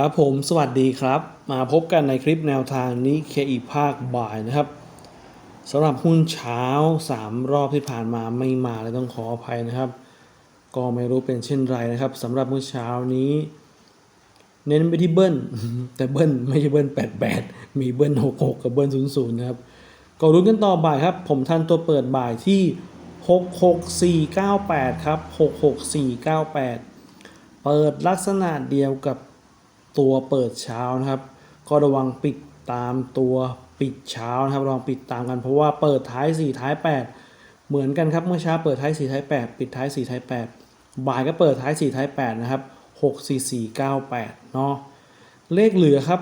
ครับผมสวัสดีครับ มาพบกันในคลิปแนวทางนี้เคอีภาคบ่ายนะครับสำหรับหุ้นเช้า 3 รอบที่ผ่านมาไม่มาเลยต้องขออภัยนะครับ ก็ไม่รู้เป็นเช่นไรนะครับสำหรับเมื่อเช้านี้ เน้นไปที่เบิ้ลแต่เบิ้ลไม่ใช่เบิ้ล88 มีเบิ้ล66 กับเบิ้ล00นะครับก็รุ้นกันต่อบ่ายครับ ผมทันตัวเปิดบ่ายที่ 66498 ครับ 66498 เปิดลักษณะเดียวกับ ตัวเปิดเช้านะครับ ก็ระวังปิดตามตัวปิดเช้านะครับระวังปิดตามกันเพราะว่าเปิดท้าย 4 ท้าย 8 เหมือนกันครับเมื่อเช้าเปิดท้าย 4 ท้าย 8 ปิดท้าย 4 ท้าย 8 บ่ายก็เปิดท้าย 4 ท้าย 8 นะครับ 64498 เนาะเลขเหลือครับ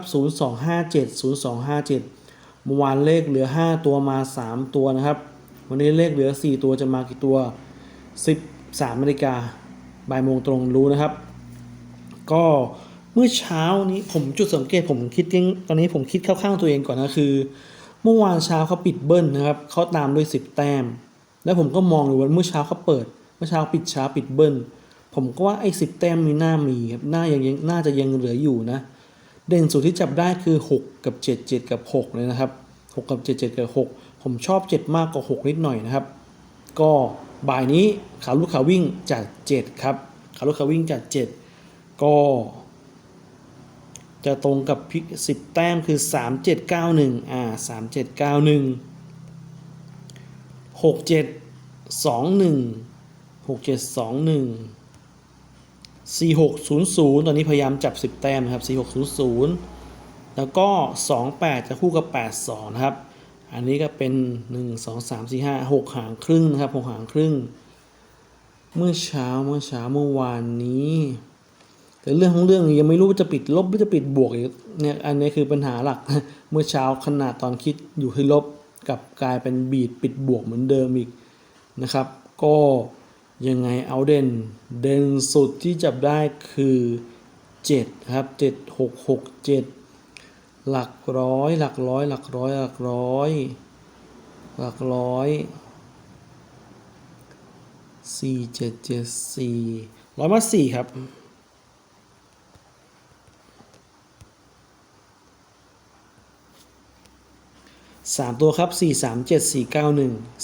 0257 0257 เมื่อวานเลขเหลือ 5 ตัวมา 3 ตัวนะครับ วันนี้เลขเหลือ 4 ตัวจะมากี่ตัว 13นาฬิกาบ่ายโมงตรงรู้นะครับ ก็ เมื่อเช้านี้ผมจุดสังเกตผมคิดยังตอนนี้ผมคิดเข้าข้างตัวเองก่อนนะคือ เมื่อวานเช้าเขาปิดเบิ้ลนะครับเขาตามด้วย 10 แต้ม แล้วผมก็มองอยู่ว่าเมื่อเช้าเขาเปิด เมื่อเช้าปิดเช้าปิดเบิ้ล ผมก็ว่าไอ้สิแต้มมีหน้ามีครับหน้ายังยังน่าจะยังเหลืออยู่นะ เด่นสุดที่จับได้คือ 6 กับ 7 7 กับ 6 เลยนะครับ 6 กับ 7 7 กับ 6 ผมชอบ 7 มากกว่า 6 นิดหน่อยนะครับ ก็บ่ายนี้ขาลูกขาวิ่งจัด7ครับขาลูกขาวิ่งจัด7ก็ จะตรงกับพิสิบแต้มคือ 3791 อ่า 3791 6721 6721 4600 ตอนนี้พยายามจับ 10 แต้มนะครับ 4600 แล้วก็ 28 จะคู่กับ 82 นะครับ อันนี้ก็เป็น 1 2 3 4 5 6 หางครึ่งนะครับ 6 หางครึ่ง เมื่อเช้าเมื่อเช้าเมื่อวานนี้ แต่เรื่องของเรื่องยังไม่รู้ว่าจะปิดลบหรือจะปิดบวกอีกเนี่ยอันนี้คือปัญหาหลัก เมื่อเช้าขนาดตอนคิดอยู่ที่ลบกับกลายเป็นบีดปิดบวกเหมือนเดิมอีกนะครับ ก็ยังไงเอาเด่นเด่นสุดที่จับได้คือ 7 ครับ 7 6 6 7 หลักร้อย หลักร้อย หลักร้อย หลักร้อย หลักร้อยสี่เจ็ดเจ็ดสี่ร้อยมาสี่ครับ สามตัวครับ 437491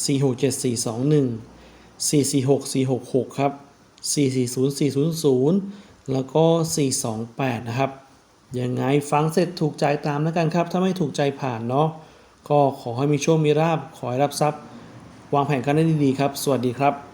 467421 446466 ครับ 440400 แล้วก็ 428 นะครับ ยังไงฟังเสร็จถูกใจตามแล้วกันครับ ถ้าไม่ถูกใจผ่านเนาะ ก็ขอให้มีโชคมีราบ ขอให้รับทรัพย์ วางแผนกันได้ดีๆครับ สวัสดีครับ